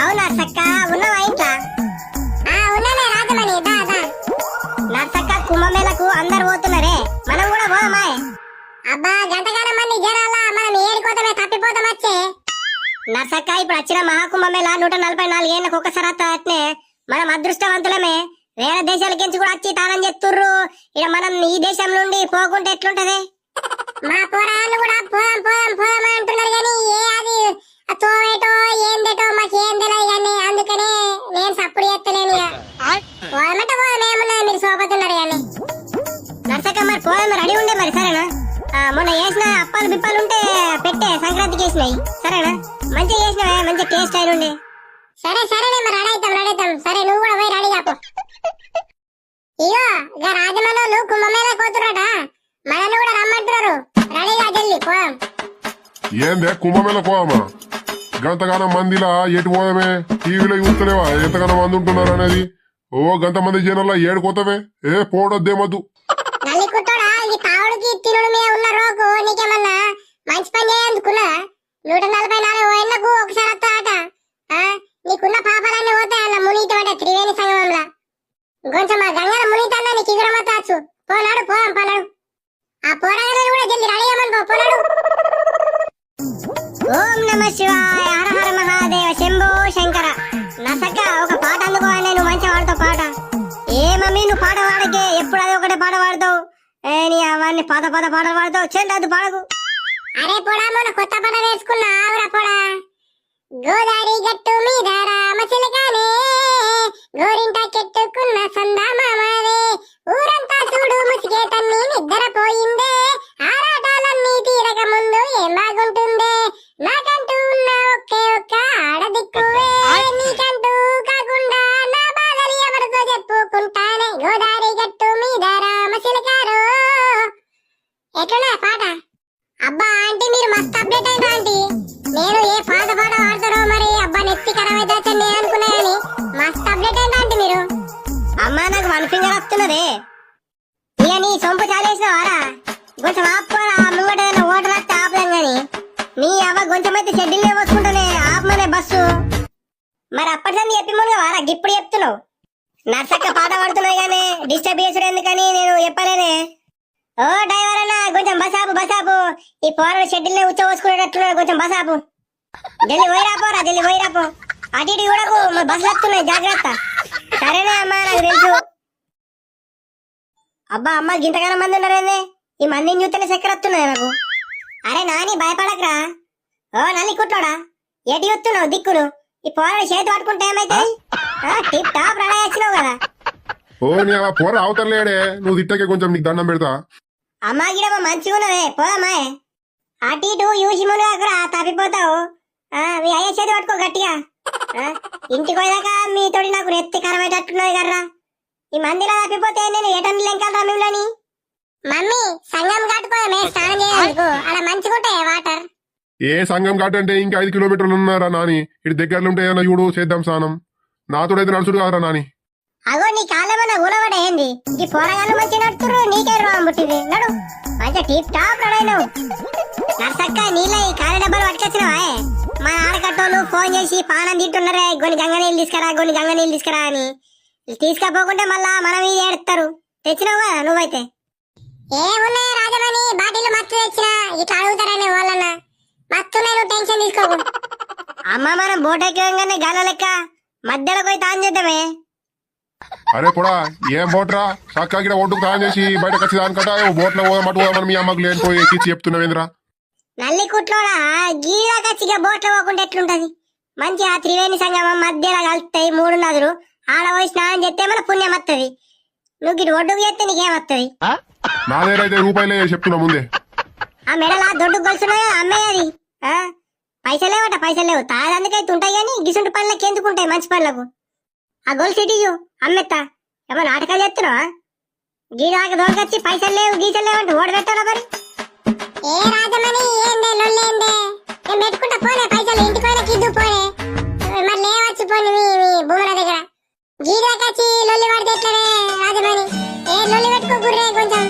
అవునా సక్క? ఉన్నావా ఇంట్లో? ఉన్నానే రాజమణి దా దా. నా సక్క కుంభమేళకు అందరు పోతున్నారే. మనం కూడా పోదామాయ్. అబ్బా గంటగానం మంది జనాల మనం ఏడుకోతమే తప్పిపోతాం వచ్చే నా సక్క ఇప్పుడు వచ్చిన మహాకుంభమేళ నూట నలభై నాలుగు ఏళ్ళకు ఒకసారి అట్నే. మనం అదృష్టవంతులమే. వేరే దేశాలకించి కూడా వచ్చి తానం చేస్తుర్రు ఇక మనం ఈ దేశం నుండి పోకుంటే ఎట్లుంటది? మా పోరాళ్ళు కూడా పోదాం పోదాం పోదాం అంటున్నారు మొన్న చేసిన అప్పాలు బిప్పాలు ఉంటే పెట్టే సంక్రాంతికి వేసినాయి. సరేనా? మంచిగా చేసినవే? మంచి టేస్ట్ అయిన ఉండే. సరే సరే మరి రెడీ అవుతాం సరే నువ్వు కూడా పోయి రెడీ కాపు. ఇగో ఇక రాజమల్లు కుంభమేళ కోతురట మనల్ని కూడా రమ్మంటున్నారు. రెడీగా జల్లి పోదాం. ఏందే కుంభమేళ పోవమ్మా గంతగానం మందిలా ఎటు పోదామే? టీవీలో చూస్తలేవా? ఎంతగానో మంది ఉంటున్నారు అనేది? ఓ గంత మంది జనాల్లో ఏడుకోతవే ఏ పోడొద్దేమద్దు. నల్లి తావుడికి మీద ఉన్న రోగు నీకేమన్నా మంచి పని చేయందుకున్నా? నూట నలభై నాలుగు ఏళ్ళకు ఒకసారి వస్తా ఆట. నీకున్న పాపాలన్నీ పోతాయి అన్న మునీత మునీతోట త్రివేణి సంగమంలా. కొంచెం ఆ గంగల మునీత అన్న నీకు ఇగురమొత్తాచ్చు పోనాడు పోదాం పోనాడు ఆ పోరాగాలను కూడా జల్ది రెడీ అమ్మని పోనాడు ఓం నమ శివాయ హర హర మహాదేవ శంభో శంకర. నీ అవన్నీ పాత పాత పాటలు పాడతావు చెండి అది పాడకు అరే పొడా మొన్న కొత్త పాట నేర్చుకున్నా ఆవురా పొడా. గోదావరి గట్టు మీద రామచిలకనే గోరింట కెట్టుకున్న సందామా అప్డేట్ అయినా ఆంటీ నేను ఏ పాత పాట పాడతారో మరి అబ్బా నెత్తి ఖరాబ్ అయితే నేను అనుకున్నా కానీ మస్తు అప్డేట్ అయినా ఆంటీ మీరు? అమ్మా నాకు వన్ ఫింగర్ వస్తున్నదే. ఇక నీ సొంపు చాలేసిన వారా కొంచెం ఆపుకోరా ముంగట ఓటర్ వస్తే ఆపలేం గాని. నీ అవ్వ కొంచెం అయితే షెడ్యూల్ పోసుకుంటానే ఆపమనే బస్సు. మరి అప్పటిదాన్ని చెప్పి ముందుగా వారా ఇప్పుడు చెప్తున్నావు. నర్సక్క పాట పడుతున్నాయి కానీ డిస్టర్బ్ చేసుడు ఎందుకని నేను చెప్పలేనే. ఓ డ్రైవర్ అన్న కొంచెం బసాపు బసాపు ఈ పోరడు షెడ్యూల్ ఉచ్చ పోసుకునేటట్టున్నాడు కొంచెం బసాపు ఢిల్లీ జల్లి పోయిరాపోరా జల్లి పోయిరాపో అటు ఇటు చూడకు మా బస్సులు వస్తున్నాయి జాగ్రత్త. సరేనే అమ్మా నాకు తెలుసు. అబ్బా అమ్మ గింతగానం మంది ఉన్నారేంది ఈ మందిని చూస్తేనే చక్కెర వస్తున్నాయి నాకు. అరే నాని భయపడకరా. ఓ నల్లి కుట్లోడా ఎటు చూస్తున్నావు దిక్కులు? ఈ పోరడు చేతి పట్టుకుంటే ఏమైతే టిప్ టాప్ రెడీ వచ్చినావు కదా. ఓ నీ పోర అవతలేడే నువ్వు తిట్టకే కొంచెం నీకు దండం పెడతా. అమ్మా గిడమ మంచిగా ఉన్నదే. పోదామా అటు ఇటు యూసి మునుగాకురా తప్పిపోతావు. ఆ, మీ అయ్య చేతి పట్టుకో గట్టిగా. ఆ, ఇంటికి పోయేదాకా మీతోటి నాకు నెత్తి కరవేటట్టున్నది కర్రా. ఈ మందిలో తప్పిపోతే నేను ఏటన్ని లెంకాలరా మిమ్మల్ని? మమ్మీ సంగం కట్టుకోమే స్నానం చేయడానికి అలా మంచిగా ఉంటాయి వాటర్. ఏ సంఘం ఘాట్ అంటే ఇంకా ఐదు కిలోమీటర్లు ఉన్నారా నాని? ఇటు దగ్గరలో ఉంటే చూడు చేద్దాం స్నానం. నాతోడైతే నడుచుడు కాదురా నాని. అగో నీ కాళ్ళమన్న ఊలవడ ఏంది? ఈ పోరగాళ్ళు మంచి నడుతుర్రు నీకే రోగం పుట్టింది. నడు. మంచి టీప్ టాప్ నడైనవు నర్సక్క నీళ్ళ ఈ కాళ్ళ డబ్బాలు పట్టుకొచ్చినవా మా ఆడకట్టోళ్ళు ఫోన్ చేసి పానం తింటున్నారే కొన్ని గంగ నీళ్ళు తీసుకురా కొన్ని గంగ నీళ్ళు తీసుకురా అని. తీసుకపోకుంటే మళ్ళా మనం ఇది ఏడుస్తారు. తెచ్చినావు కదా నువ్వైతే ఏమున్నాయి రాజమణి బాటిల్ మత్తు తెచ్చినా ఇట్లా అడుగుతారనే వాళ్ళన్న. మత్తు నేను టెన్షన్ తీసుకోకు. అమ్మ మనం బోటెక్కగానే గల లెక్క మధ్యలో పోయి తాను చేద్దామే. అరే పొడా ఏం బోట్రా? చక్కగా ఒడ్డుకు తాను చేసి బయటకు వచ్చి దానికంటే బోట్లో పోదాం అటు పోదామని మీ అమ్మకు లేనిపోయి ఎక్కించి చెప్తున్నావేంద్రా నల్లి కుట్లోడా గీలా కచ్చిగా బోట్లో పోకుండా ఎట్లుంటది? మంచి ఆ త్రివేణి సంగమం మధ్యలో కలుస్తాయి మూడు నదులు. ఆడ పోయి స్నానం చేస్తే మన పుణ్యం వస్తుంది నువ్వు ఇటు ఒడ్డుకు చేస్తే నీకేమత్తది నా దగ్గర అయితే రూపాయలే చెప్తున్నా ముందే. ఆ మెడల దొడ్డు గొలుసున్నాయో అమ్మేయది ఆ? పైసలు లేవట పైసలు లేవు. తాగడానికి ఉంటాయి కానీ గిసుంటి పనులకి ఎందుకుంటాయి మంచి పనులకు ఆ గోల్ ఇటు అమ్మెత్తా. ఏమో నాటకాలు చేస్తున్నావా? గీదాక దొరకొచ్చి పైసలు లేవు గీసలు లేవు అంటే ఓడి పెట్టాలా మరి? ఏ రాజమని ఏందే లొల్లేందే నేను పెట్టుకుంటా పోనే పైసలు ఇంటికి పోయినా కిద్దు పోనే మరి లేవచ్చు పోని మీ మీ భూముల దగ్గర. గీదాకొచ్చి లొల్లి పడితే ఎట్లనే రాజమని ఏ లొల్లి పెట్టుకో గుర్రే కొంచెం.